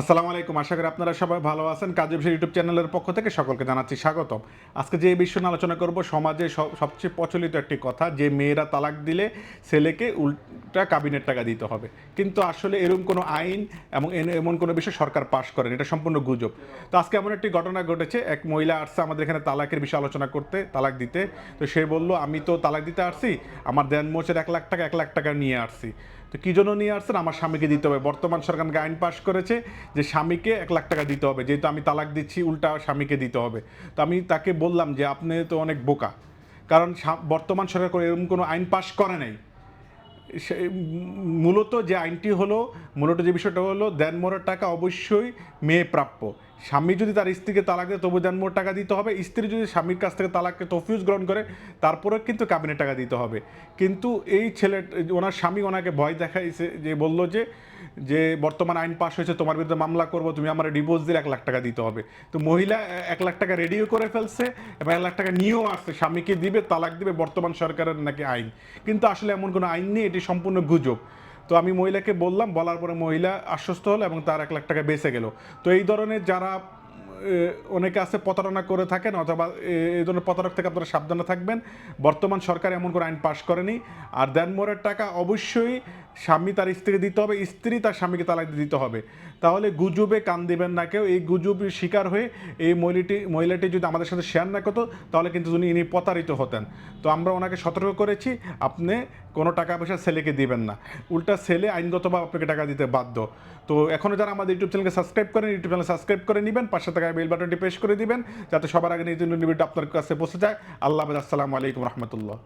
আসসালামু আলাইকুম। আশা করি আপনারা সবাই ভালো আছেন। কাজী বিষয় ইউটিউব চ্যানেলের পক্ষ থেকে সকলকে জানাচ্ছি স্বাগতম। আজকে যে বিষয় নিয়ে আলোচনা করব সমাজে সবচেয়ে প্রচলিত একটি কথা, যে মেয়েরা তালাক দিলে ছেলেকে উল্টা কাবিনের টাকা দিতে হবে। কিন্তু আসলে এরকম কোনো আইন এবং এমন কোনো বিষয় সরকার পাশ করেন। এটা সম্পূর্ণ গুজব। তো আজকে এমন একটি ঘটনা ঘটেছে। এক মহিলা আসছে আমাদের এখানে তালাকের বিষয়ে আলোচনা করতে, তালাক দিতে। তো সে বলল, আমি তো তালাক দিতে আসছি, আমার দেন মোচের এক লাখ টাকা, এক লাখ টাকা নিয়ে আসছি। তো কী জন্য নিয়ে আসছেন? আমার স্বামীকে দিতে হবে। বর্তমান সরকার আইন পাশ করেছে। যে স্বামীকে এক লাখ টাকা দিতে হবে, যেহেতু আমি তালাক দিচ্ছি, উল্টা স্বামীকে দিতে হবে। তো আমি তাকে বললাম যে, আপনি তো অনেক বোকা। কারণ বর্তমান সরকার এরকম কোনো আইন পাশ করে নাই। মূলত যে আইনটি হলো মূলত যে বিষয়টা হলো দেনমোরের টাকা অবশ্যই মেয়ে প্রাপ্য। স্বামী যদি তার স্ত্রীকে তালাক দেয় তবু দেনমোর টাকা দিতে হবে। স্ত্রী যদি স্বামীর কাছ থেকে তালাককে তফিউজ গ্রহণ করে, তারপরেও কিন্তু কাবিনের টাকা দিতে হবে। কিন্তু এই ছেলে, ওনার স্বামী ওনাকে ভয় দেখাইছে, যে বলল যে যে বর্তমান আইন পাশ হয়েছে, তোমার বিরুদ্ধে মামলা করব, তুমি আমার ডিভোর্স দিলে এক লাখ টাকা দিতে হবে। তো মহিলা এক লাখ টাকা রেডিও করে ফেলছে এবং এক লাখ টাকা নিয়েও আসছে। স্বামীকে দিবে, তালাক দিবে, বর্তমান সরকারের নাকি আইন। কিন্তু আসলে এমন কোনো আইন নেই, এটি সম্পূর্ণ গুজব। তো আমি মহিলাকে বললাম, বলার পরে মহিলা আশ্বস্ত হলো এবং তার এক লাখ টাকা বেঁচে গেল। তো এই ধরনের যারা অনেকে আছে প্রতারণা করে থাকেন অথবা এই ধরনের প্রতারক থেকে আপনারা সাবধানে থাকবেন। বর্তমান সরকার এমন কোনো আইন পাশ করেনি। আর দেন দেনমোরের টাকা অবশ্যই স্বামী তার স্ত্রীকে দিতে হবে, স্ত্রী তার স্বামীকে তালাক দিতে হবে। তাহলে গুজবে কান দিবেন না কেউ। এই গুজবের শিকার হয়ে এই মহিলাটি মহিলাটি যদি আমাদের সাথে শেয়ার না করতো, তাহলে কিন্তু উনি, ইনি প্রতারিত হতেন। তো আমরা ওনাকে সতর্ক করেছি, আপনি কোনো টাকা পয়সা ছেলেকে দিবেন না। উল্টা ছেলে আইনগতভাবে আপনাকে টাকা দিতে বাধ্য। তো এখনও যারা আমাদের ইউটিউব চ্যানেলকে সাবস্ক্রাইব করেন, ইউটিউব চ্যানেল সাবস্ক্রাইব করে নেবেন, পাশে থাকা বেল বাটনটি প্রেস করে দিবেন, যাতে সবার আগে নিজ ভিডিওটা আপনার কাছে পৌঁছে যায়। আল্লাহ আসসালামু আলাইকুম রহমতুল্লাহ।